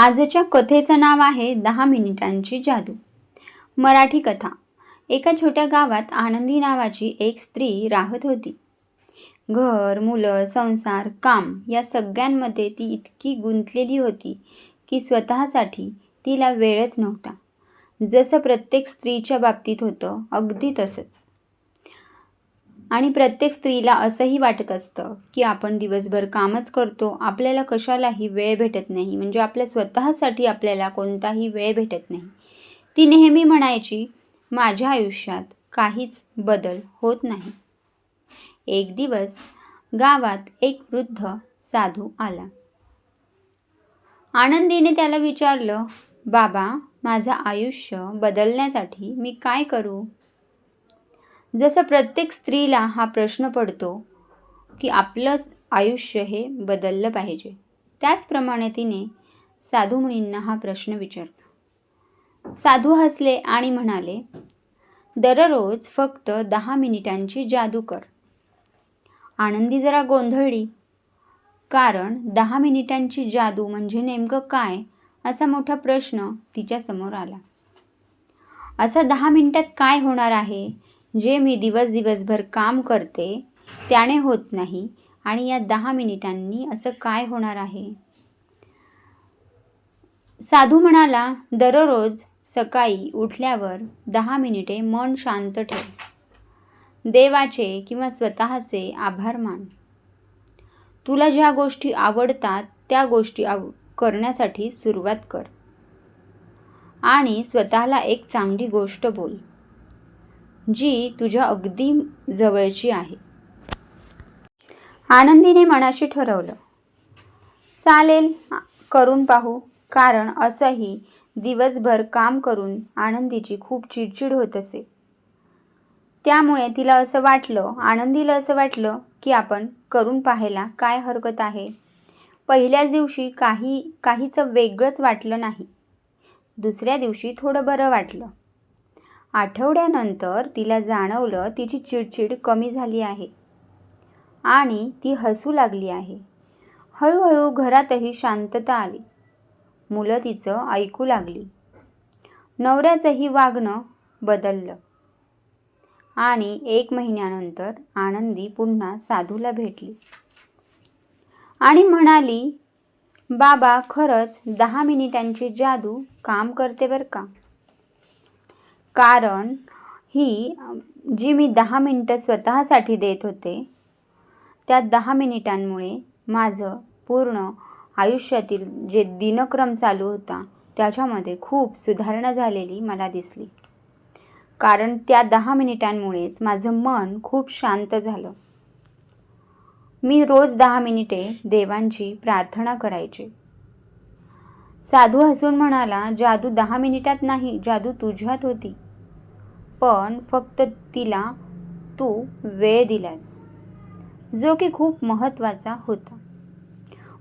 आजच्या कथेचं नाव आहे दहा मिनिटांची जादू. मराठी कथा. एका छोट्या गावात आनंदी नावाची एक स्त्री राहत होती. घर मुलं संसार काम या सगळ्यांमध्ये ती इतकी गुंतलेली होती की स्वतःसाठी तिला वेळच नव्हता. जसं प्रत्येक स्त्रीच्या बाबतीत होतं अगदी तसंच. आणि प्रत्येक स्त्रीला असंही वाटत असतं की आपण दिवसभर कामच करतो आपल्याला कशालाही वेळ भेटत नाही. म्हणजे आपल्या स्वतःसाठी आपल्याला कोणताही वेळ भेटत नाही. ती नेहमी म्हणायची माझ्या आयुष्यात काहीच बदल होत नाही. एक दिवस गावात एक वृद्ध साधू आला. आनंदीने त्याला विचारलं बाबा माझं आयुष्य बदलण्यासाठी मी काय करू? जसं प्रत्येक स्त्रीला हा प्रश्न पडतो की आपलं आयुष्य हे बदललं पाहिजे. त्याचप्रमाणे तिने साधू मुनींना हा प्रश्न विचारला. साधू हसले आणि म्हणाले दररोज फक्त दहा मिनिटांची जादू कर. आनंदी जरा गोंधळली. कारण दहा मिनिटांची जादू म्हणजे नेमकं काय? असा मोठा प्रश्न तिच्यासमोर आला. असा दहा मिनिटात काय होणार आहे? जे मी दिवस दिवसभर काम करते त्याने होत नाही आणि या दहा मिनिटांनी असं काय होणार आहे? साधू म्हणाला दररोज सकाळी उठल्यावर दहा मिनिटे मन शांत ठेव. देवाचे किंवा स्वतःचे आभार मान. तुला ज्या गोष्टी आवडतात त्या गोष्टी आव करण्यासाठी सुरुवात कर. आणि स्वतःला एक चांगली गोष्ट बोल. जी तुझ्या अगदी जवळची आहे. आनंदीने मनाशी ठरवलं. चालेल करून पाहू. कारण असंही दिवसभर काम करून आनंदीची खूप चिडचिड होत असे. त्यामुळे तिला असं वाटलं आनंदीला असं वाटलं की आपण करून पाहायला काय हरकत आहे. पहिल्याच दिवशी काही काहीचं वेगळंच वाटलं नाही. दुसऱ्या दिवशी थोडं बरं वाटलं. आठवड्यानंतर तिला जाणवलं तिची चिडचिड कमी झाली आहे. आणि ती हसू लागली आहे. हळूहळू घरातही शांतता आली. मुलं तिचं ऐकू लागली. नवऱ्याचंही वागणं बदललं. आणि एक महिन्यानंतर आनंदी पुन्हा साधूला भेटली. आणि म्हणाली बाबा खरंच दहा मिनिटांची जादू काम करते बरं का? कारण ही जी मी दहा मिनटं स्वतःसाठी देत होते त्या दहा मिनिटांमुळे माझं पूर्ण आयुष्यातील जे दिनक्रम चालू होता त्याच्यामध्ये खूप सुधारणा झालेली मला दिसली. कारण त्या दहा मिनिटांमुळेच माझं मन खूप शांत झालं. मी रोज दहा मिनिटे देवांची प्रार्थना करायची. साधू हसून म्हणाला जादू दहा मिनिटात नाही जादू तुझ्यात होती. पण फक्त तिला तू वेळ दिलास जो की खूप महत्त्वाचा होता.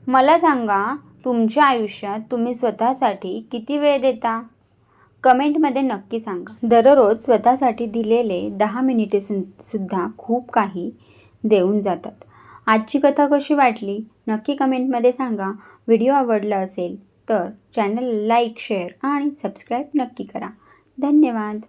मला सांगा तुमच्या आयुष्यात तुम्ही स्वतःसाठी किती वेळ देता? कमेंटमध्ये नक्की सांगा. दररोज स्वतःसाठी दिलेले दहा मिनिटे सुद्धा खूप काही देऊन जातात. आजची कथा कशी वाटली? नक्की कमेंटमध्ये सांगा. व्हिडिओ आवडला असेल तर चॅनल लाईक शेअर आणि सबस्क्राईब नक्की करा. धन्यवाद.